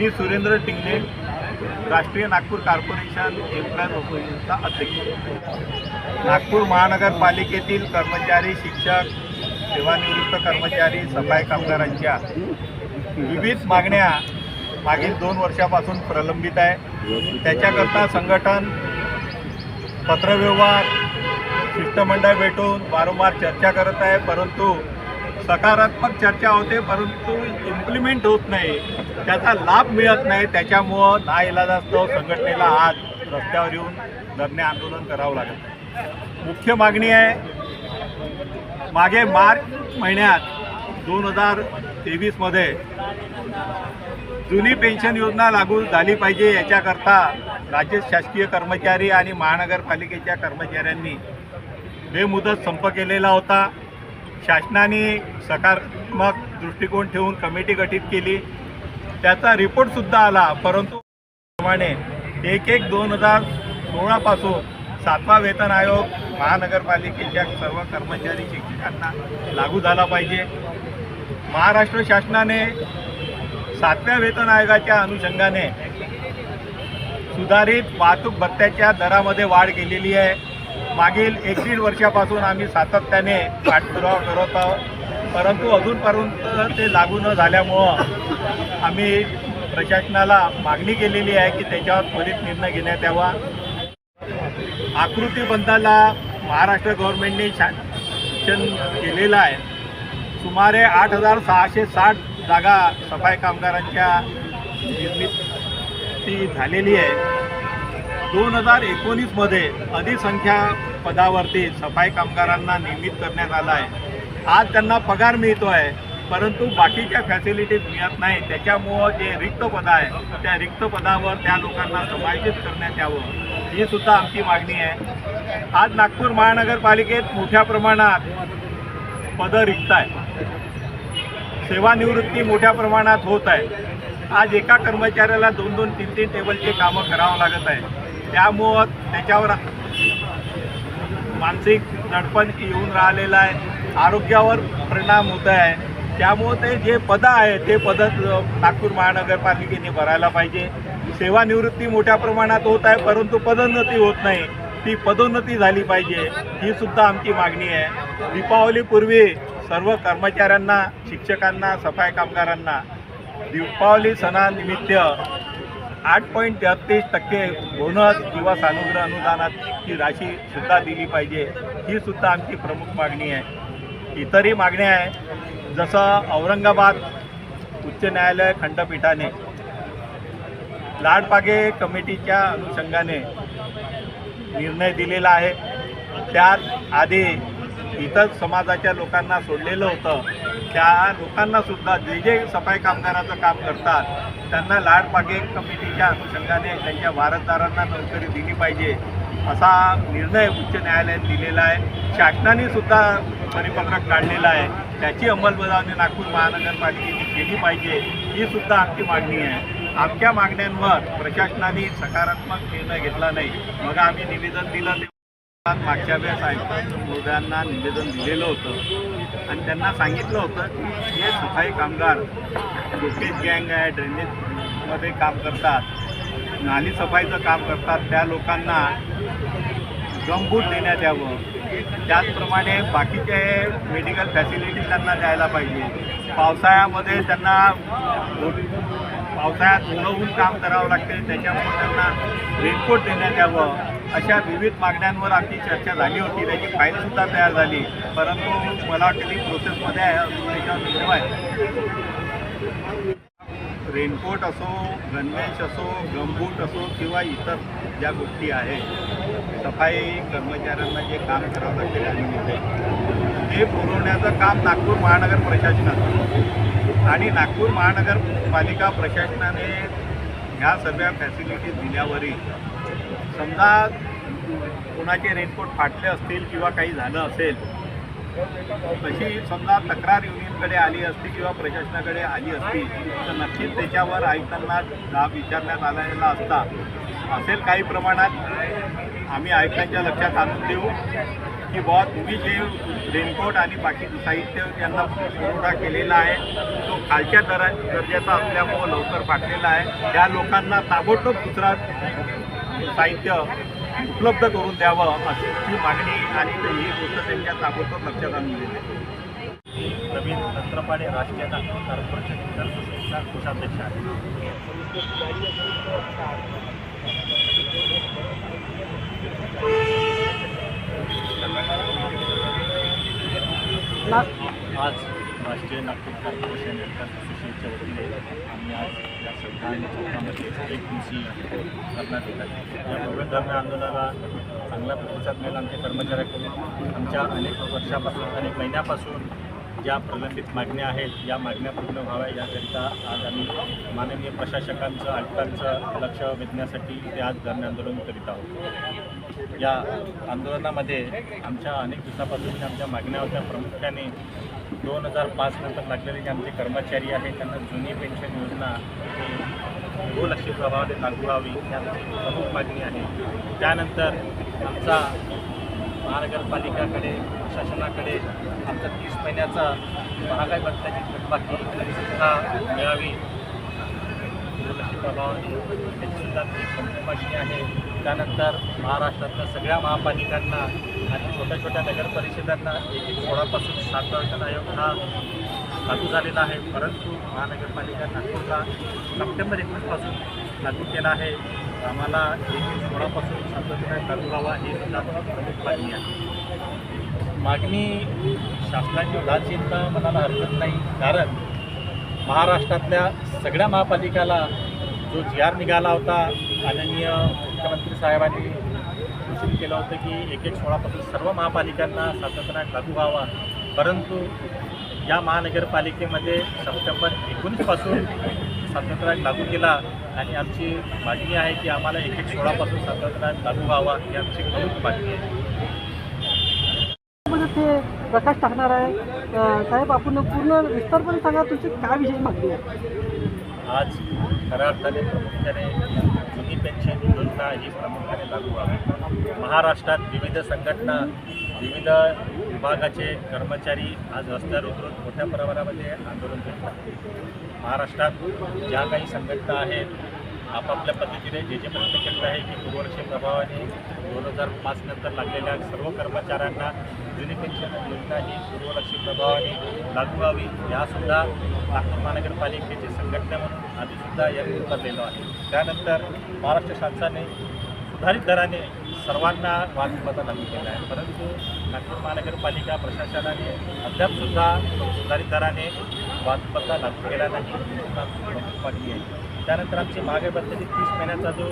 मी सुरेंद्र टिंगले राष्ट्रीय Nagpur corporation employees असोसिएशनचा अध्यक्ष. नागपूर महानगरपालिकेतील कर्मचारी शिक्षक सेवानिवृत्त कर्मचारी सफाई कामगारांच्या विविध मागण्या मागील दोन वर्षापासून प्रलंबित आहे. त्याच्याकरता संघटन पत्रव्यवहार शिष्टमंडळ भेटून वारंवार चर्चा करत आहे परंतु सकारात्मक चर्चा होते परंतु इम्प्लिमेंट होत नाही. त्याचा लाभ मिळत नाही. त्याच्यामुळं नाइलाजास्तव संघटनेला आज रस्त्यावर येऊन धरणे आंदोलन करावं लागत मुख्य मागणी आहे मागे मार्च महिन्यात दोन हजार तेवीसमध्ये जुनी पेन्शन योजना लागू झाली पाहिजे. याच्याकरता राज्य शासकीय कर्मचारी आणि महानगरपालिकेच्या कर्मचाऱ्यांनी बेमुदत संप केलेला होता. शासनाने सकारात्मक दृष्टिकोन ठेवून कमिटी गठीत केली. त्याचा रिपोर्टसुद्धा आला परंतु प्रमाणे एक एक दोन हजार सोळापासून सातवा वेतन आयोग महानगरपालिकेच्या सर्व कर्मचारी शिक्षकांना लागू झाला पाहिजे. महाराष्ट्र शासनाने सातव्या वेतन आयोगाच्या अनुषंगाने सुधारित वाहतूक भत्त्याच्या दरामध्ये वाढ केलेली आहे. मागील एक दीड वर्षापासून आम्ही सातत्याने पाठपुरावा करत आहोत. परंतु अजूनपर्यंत ते लागू न झाल्यामुळं आम्ही प्रशासनाला मागणी केलेली आहे की त्याच्यावर त्वरित निर्णय घेण्यात यावा. आकृतीबंधाला महाराष्ट्र गव्हर्नमेंटने शासन केलेलं आहे. सुमारे आठ हजार सहाशे साठ जागा सफाई कामगारांच्या निर्मिती झालेली आहे. दोन हजार एकोणीसमध्ये अधिसंख्या पदावरती सफाई कामगारांना नियमित करण्यात आलं आहे. आज त्यांना पगार मिळतो आहे परंतु बाकीच्या फॅसिलिटीज मिळत नाही. त्याच्यामुळं जे रिक्त पद आहे त्या रिक्त पदावर त्या लोकांना समायोजित करण्यात यावं ही सुद्धा आमची मागणी आहे. आज नागपूर महानगरपालिकेत मोठ्या प्रमाणात पदं रिक्त आहे सेवानिवृत्ती मोठ्या प्रमाणात होत आहे. आज एका कर्मचाऱ्याला दोन दोन तीन तीन टेबलचे कामं करावं लागत आहे. त्यामुळं त्याच्यावर मानसिक दडपण येऊन राहिलेलं आहे. आरोग्यावर परिणाम होत आहे. त्यामुळं ते जे पदं आहे ते पदं नागपूर महानगरपालिकेने भरायला पाहिजे. सेवानिवृत्ती मोठ्या प्रमाणात होत आहे परंतु पदोन्नती होत नाही. ती पदोन्नती झाली पाहिजे. ही सुद्धा आमची मागणी आहे. दीपावलीपूर्वी सर्व कर्मचाऱ्यांना शिक्षकांना सफाई कामगारांना दीपावली सणानिमित्त आठ पॉईंट तेहत्तीस टक्के बोनस किंवा सानुग्रह अनुदानाची राशी सुद्धा दिली पाहिजे. ही सुद्धा आमची प्रमुख मागणी आहे. इतरही मागण्या आहे. जसं औरंगाबाद उच्च न्यायालय खंडपीठाने लाडपागे कमिटीच्या अनुषंगाने निर्णय दिलेला आहे. त्यात आधी इतर समाजाच्या लोकांना सोडलेलं होतं. त्या लोकांना सुद्धा जे जे सफाई कामगाराचं काम करतात त्यांना लाडपागे कमिटीच्या अनुषंगाने त्यांच्या वारसदारांना नोकरी दिली पाहिजे असा निर्णय उच्च न्यायालयात दिलेला आहे. शासनाने सुद्धा परिपत्रक काढलेलं आहे. त्याची अंमलबजावणी नागपूर महानगरपालिकेने केली पाहिजे ही सुद्धा आमची मागणी आहे. आमच्या मागण्यांवर प्रशासनाने सकारात्मक निर्णय घेतला नाही. मग आम्ही निवेदन दिलं मागच्या वेळेस आयुक्त महोदयांना निवेदन दिलेलं होतं. आणि त्यांना सांगितलं होतं की हे सफाई कामगार लोकेज गँग आहे ड्रेनेजमध्ये काम करतात. नाली सफाईचं काम करतात. त्या लोकांना गमबूट देण्यात यावं. त्याचप्रमाणे बाकीचे मेडिकल फॅसिलिटी त्यांना द्यायला पाहिजे. पावसाळ्यामध्ये त्यांना पावसाळ्यात उन्हवून काम करावं लागते. त्याच्यामुळे त्यांना रेनकोट देण्यात यावं. अशा विविध मागण्यांवर आमची चर्चा झाली होती. त्याची फाईलसुद्धा तयार झाली. परंतु मला वाटतं ती प्रोसेसमध्ये आहे. रेनकोट असो गणवेश असो गमबूट असो किंवा इतर ज्या गोष्टी आहेत सफाई कर्मचाऱ्यांना जे काम करावं लागते म्हणजे त्यानिमित्त ते पुरवण्याचं काम नागपूर महानगर प्रशासनाचं आणि नागपूर महानगरपालिका प्रशासनाने ह्या सगळ्या फॅसिलिटीज दिल्यावरही समजा कोणाचे रेनकोट फाटले असतील किंवा काही झालं असेल तशी समजा तक्रार युनियनकडे आली असती किंवा प्रशासनाकडे आली असती तर नक्कीच त्याच्यावर आयुक्तांना जाब विचारण्यात आलेला असता. असेल काही प्रमाणात आम्ही आयुक्तांच्या लक्षात आणून देऊ की बुवा तुम्ही जे रेनकोट आणि बाकी साहित्य यांना पुरवठा केलेला आहे तो खालच्या दरा दर्जाचा असल्यामुळं लवकर फाटलेला आहे. त्या लोकांना ताबडतोब दुसरा साहित्य उपलब्ध करून द्यावं अशी ती मागणी आणि ही गोष्ट त्यांच्या ताबडतोब लक्षात आणून दिली. नवीन छत्रपाडे राष्ट्रीय नागपूर कॉर्पोरेशन विकास सोसायटीचा कोषाध्यक्ष आहे राष्ट्रीय नागपूर कॉर्पोरेशन विकास असोसिएशनच्या वतीने आम्ही आज या संघाने चौकामध्ये एक दिवशी करण्यात येत आहे. या भव्य धरणे आंदोलनाला चांगला प्रतिसाद मिळाला. आमच्या कर्मचाऱ्याकडून आमच्या अनेक वर्षापासून अनेक महिन्यापासून ज्या प्रलंबित मागण्या आहेत या मागण्या पूर्ण व्हाव्या याकरिता आज आम्ही माननीय प्रशासकांचं आयुक्तांचं लक्ष वेधण्यासाठी ते आज धरणे आंदोलन करीत आहोत. या आंदोलनामध्ये आमच्या अनेक दिवसापासून आमच्या मागण्या होत्या प्रामुख्याने दोन हजार पाच नंतर लागलेले जे आमचे कर्मचारी आहेत त्यांना जुनी पेन्शन योजना ही बहुलक्षी प्रभावाने लागू व्हावी यासाठी प्रमुख मागणी आहे. त्यानंतर आमचा महानगरपालिकाकडे प्रशासनाकडे आमचा तीस महिन्याचा महागाई भत्त्याची थकबाकी सुद्धा मिळावी. दुर्लक्ष प्रभावाने त्याचीसुद्धा ती प्रमुख मागणी आहे. त्यानंतर महाराष्ट्रातल्या सगळ्या महापालिकांना आणि छोट्या छोट्या नगर परिषदांना एक एक सोळापासून सात वेतन आयोग हा लागू झालेला आहे. परंतु महानगरपालिका नागपूरला सप्टेंबर एकवीसपासून लागू केला आहे. आम्हाला एक एक सोळापासून सात वेतन आयोग लागू व्हावा ही सुद्धा प्रमुख मागणी आहे. मागणी शासनाची उदासीनता मनाला हरकत नाही. कारण महाराष्ट्रातल्या सगळ्या महापालिकाला जो जी आर निघाला होता माननीय मुख्यमंत्री साहेबांनी सूचित केलं होतं की एक एक सोळापासून सर्व महापालिकांना सातत्याने लागू व्हावा. परंतु या महानगरपालिकेमध्ये सप्टेंबर एकोणीसपासून सातत्याने लागू केला आणि आमची मागणी आहे की आम्हाला एक एक सोळापासून सातत्याने लागू व्हावा ही आमची प्रमुख मागणी आहे. ते प्रकाश टाकणार आहे. साहेब आपण पूर्ण विस्तारपणे सांगा तुमची काय विशेष मागणी आहे? आज खऱ्या अर्थाने प्रामुख्याने जुनी पेन्शन संघटना ही प्रामुख्याने लागू आहे. महाराष्ट्रात विविध संघटना विविध विभागाचे कर्मचारी आज रस्त्यावर उतरून मोठ्या प्रमाणामध्ये आंदोलन करत आहेत. महाराष्ट्रात ज्या काही संघटना आहेत आपापल्या पद्धतीने जे जे प्रयत्न आहे की पूर्वलक्ष्य प्रभावाने दोन हजार पाच नंतर लागलेल्या सर्व कर्मचाऱ्यांना जुनी पेन्शन योजना ही पूर्वलक्षी प्रभावाने लागू व्हावी यासुद्धा नागपूर महानगरपालिकेची संघटना म्हणून आधीसुद्धा या उतरलेलो आहे. त्यानंतर महाराष्ट्र शासनाने सुधारित दराने सर्वांना वाहतूक लागू केला आहे. परंतु नागपूर महानगरपालिका प्रशासनाने अद्यापसुद्धा सुधारित दराने वाहतूक लागू केला नाही. सुद्धा आहे त्यानंतर आमची महागाई भत्त्याची तीस महिन्याचा जो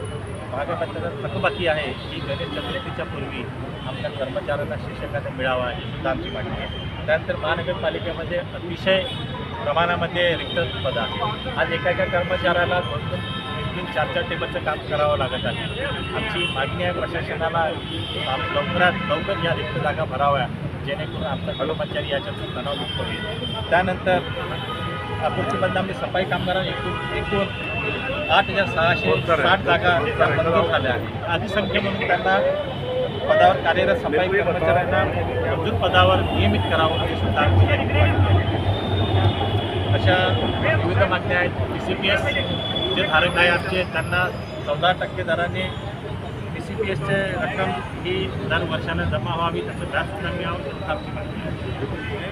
महागाई भत्त्याचा थकबाकी आहे ही गणेश चतुर्थीच्या पूर्वी आमच्या कर्मचाऱ्यांना शिक्षकांना मिळावा ही सुद्धा आमची मागणी आहे. त्यानंतर महानगरपालिकेमध्ये अतिशय प्रमाणामध्ये रिक्त पद आहे आज एका एका कर्मचाऱ्याला दोन दोन तीन चार चार टेबलचं काम करावं लागत आहे. आमची मागणी आहे प्रशासनाला आम्ही लवकरात लवकर या रिक्त जागा भराव्या जेणेकरून आमचा कर्मचारी याच्यातून तणावमुक्त होईल. त्यानंतर अपूर्ती आम्ही सफाई कामगारांना एकूण एकूण आठ हजार सहाशे साठ जागा मंजूर झाल्या. आहेत म्हणून त्यांना पदावर कार्यरत सफाई कर्मचाऱ्यांना मंजूर पदावर नियमित करावं हे सुद्धा आमची अशा विविध मागण्या आहेत. पी सी पी एस जे धारक आहे आमचे त्यांना चौदा टक्के दराने पी सी पी एसचे रक्कम ही दर वर्षानं जमा व्हावी त्याचं व्याज आम्ही आहोत आमची मागणी आहे.